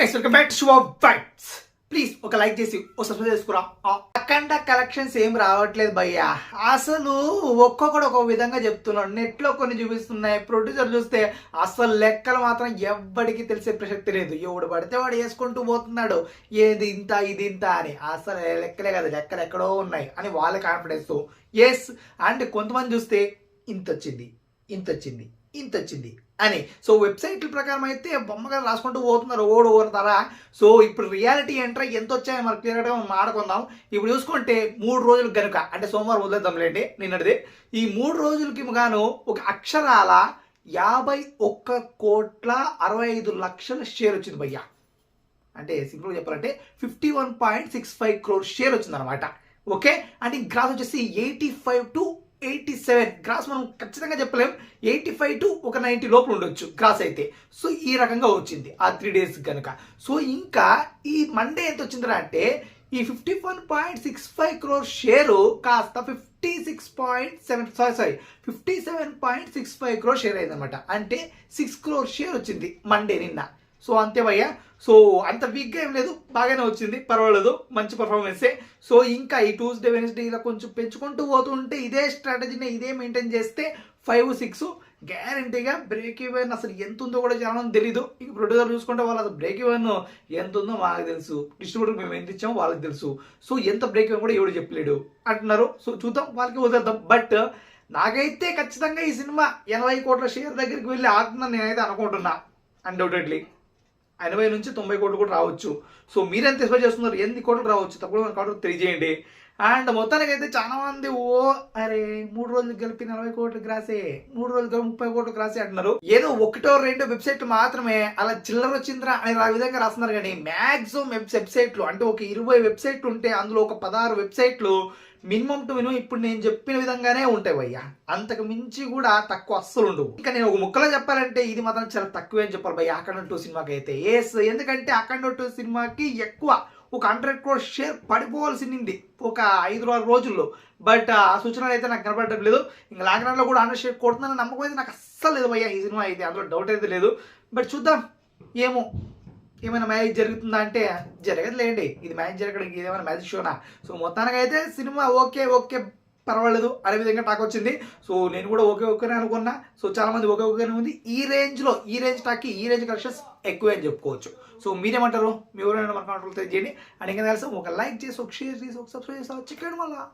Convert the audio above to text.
Guys welcome back show వైట్స్ please ఒక like చేసి ఓ సబ్స్క్రైబ్ చేసుకురా. అఖండ కలెక్షన్స్ ఏం రావట్లేదు భయ్యా. అసలు ఒక్కొక్కడు ఒక్కొక్క విధంగా చెప్తున్నాడు. నెట్లో కొన్ని చూపిస్తున్నాయి. ప్రొడ్యూసర్ చూస్తే అసలు లెక్కలు మాత్రం ఎవ్వడికి తెలిసే ప్రసక్తి లేదు. ఎవడు పడితే వాడు వేసుకుంటూ పోతున్నాడు. ఏది ఇంత ఇది ఇంత అని. అసలు లెక్కలే కదా. లెక్కలు ఎక్కడో ఉన్నాయి అని వాళ్ళ కాన్ఫిడెన్స్ ఎస్ అండ్ కొంతమంది చూస్తే ఇంత వచ్చింది ఇంత వచ్చింది ఇంత వచ్చింది అని. సో వెబ్సైట్ల ప్రకారం అయితే బొమ్మగా రాసుకుంటూ పోతున్నారు. ఓడు ఓడతారా సో ఇప్పుడు రియాలిటీ ఏంట్రా? ఎంత వచ్చాయో మనకు క్లియర్గా మనం ఆడుకుందాం ఇప్పుడు చూసుకుంటే మూడు రోజులు గనుక అంటే సోమవారం వదిలేద్దాంలేండి నిన్నటిది. ఈ మూడు రోజులకి గాను ఒక అక్షరాల యాభై ఒక్క కోట్ల అరవై ఐదు లక్షల షేర్ వచ్చింది భయ్యా. అంటే సింపుల్గా చెప్పాలంటే fifty one point six five crore share వచ్చింది అనమాట ఓకే? అంటే గ్రాస్ వచ్చేసి eighty five to eighty seven gross మనం ఖచ్చితంగా చెప్పలేం. ఎయిటీ ఫైవ్ టు ఒక నైంటీ లోపల ఉండొచ్చు గ్రాస్ అయితే. సో ఈ రకంగా వచ్చింది ఆ త్రీ డేస్ కనుక సో ఇంకా ఈ మండే ఎంత వచ్చిందిరా అంటే ఈ fifty one point six five crore share కాస్త fifty six point seven sorry sorry fifty seven point six five crore share అయిందనమాట అంటే సిక్స్ క్రోర్ షేర్ వచ్చింది మండే నిన్న. సో అంతే భయ్య సో అంత వీక్గా ఏం లేదు. బాగానే వచ్చింది. పర్వాలేదు. మంచి పర్ఫార్మెన్సే సో ఇంకా ఈ ట్యూస్డే వెన్స్డే ఇలా కొంచెం పెంచుకుంటూ పోతుంటే ఇదే స్ట్రాటజీని ఇదే మెయింటైన్ చేస్తే ఫైవ్ సిక్స్ గ్యారంటీగా బ్రేక్ ఈవెన్ అసలు ఎంత ఉందో కూడా చాలా తెలీదు. ఇంక ప్రొడ్యూసర్ చూసుకుంటే వాళ్ళు అసలు బ్రేక్ ఈవెన్ ఎంత ఉందో మాకు తెలుసు. డిస్ట్రిబ్యూటర్ మేము ఎంత ఇచ్చామో వాళ్ళకి తెలుసు. సో ఎంత బ్రేక్ ఈవెన్ కూడా ఎవడు చెప్పలేడు. అంటున్నారు. సో చూద్దాం. వాళ్ళకి వదిలేద్దాం. బట్ నాకైతే ఖచ్చితంగా ఈ సినిమా ఎనభై కోట్ల షేర్ దగ్గరికి వెళ్ళి ఆడుతుందని నేనైతే అనుకుంటున్నా. అన్డౌటెడ్లీ ఎనభై నుంచి తొంభై కోట్లు కూడా రావచ్చు. సో మీరెంత ఎక్స్పెక్ట్ చేస్తున్నారు? ఎన్ని కోట్లు రావచ్చు? తప్పకుండా మనకు తెలియజేయండి. అండ్ మొత్తానికి అయితే చాలా మంది ఓ అరే మూడు రోజులు కలిపి నలభై కోట్లు గ్రాసే మూడు రోజులు కలిపి ముప్పై కోట్లు గ్రాసే అంటున్నారు. ఏదో ఒకటో రెండో వెబ్సైట్ మాత్రమే అలా చిల్లర వచ్చిందిరా అని ఆ విధంగా రాస్తున్నారు కానీ మ్యాక్సిమం వెబ్సైట్లు అంటే ఒక ఇరవై వెబ్సైట్లు ఉంటే అందులో ఒక పదహారు వెబ్సైట్లు మినిమం టు మినిమం ఇప్పుడు నేను చెప్పిన విధంగానే ఉంటాయి భయ్యా. అంతకు మించి కూడా తక్కువ అస్సలు ఉండవు. ఇంకా నేను ఒక ముక్కలో చెప్పాలంటే ఇది మాత్రం చాలా తక్కువే అని చెప్పాలి భయ్య అఖండ టూ సినిమాకి అయితే ఎస్ ఎందుకంటే అఖండ టూ సినిమాకి ఎక్కువ ఒక హండ్రెడ్ క్రోర్ షేర్ పడిపోవాల్సింది ఒక ఐదు ఆరు రోజుల్లో. బట్ ఆ సూచనలు అయితే నాకు కనబడటం లేదు. ఇంకా లాక్డౌన్లో కూడా హండ్రెడ్ షేర్ కొడుతుందని నమ్మకం అయితే నాకు అస్సలు లేదు భయ్యా. ఈ సినిమా అయితే అందులో డౌట్ అయితే లేదు. బట్ చూద్దాం. ఏమో. ఏమైనా మ్యారేజ్ జరుగుతుందా అంటే జరగదులేండి ఇది మ్యారేజ్ జరగడానికి ఇది ఏమైనా షోనా? సో మొత్తానికి అయితే సినిమా ఓకే ఓకే. పర్వాలేదు అనే విధంగా టాక్ వచ్చింది. సో నేను కూడా ఓకే ఓకేనే అనుకున్నా. సో చాలా మంది ఓకే ఓకేనే ఉంది. ఈ రేంజ్లో ఈ రేంజ్ టాక్కి ఈ రేంజ్ కలెక్షన్స్ ఎక్కువే అని చెప్పుకోవచ్చు. సో మీరేమంటారు? మీ ఎవరైనా మన కాంట్రోల్ తెలియజేయండి. అండ్ ఇంకా తెలుసు ఒక లైక్ చేసి ఒక షేర్ చేసి ఒక సబ్స్క్రైబ్ చేసి చికెన్ వల్ల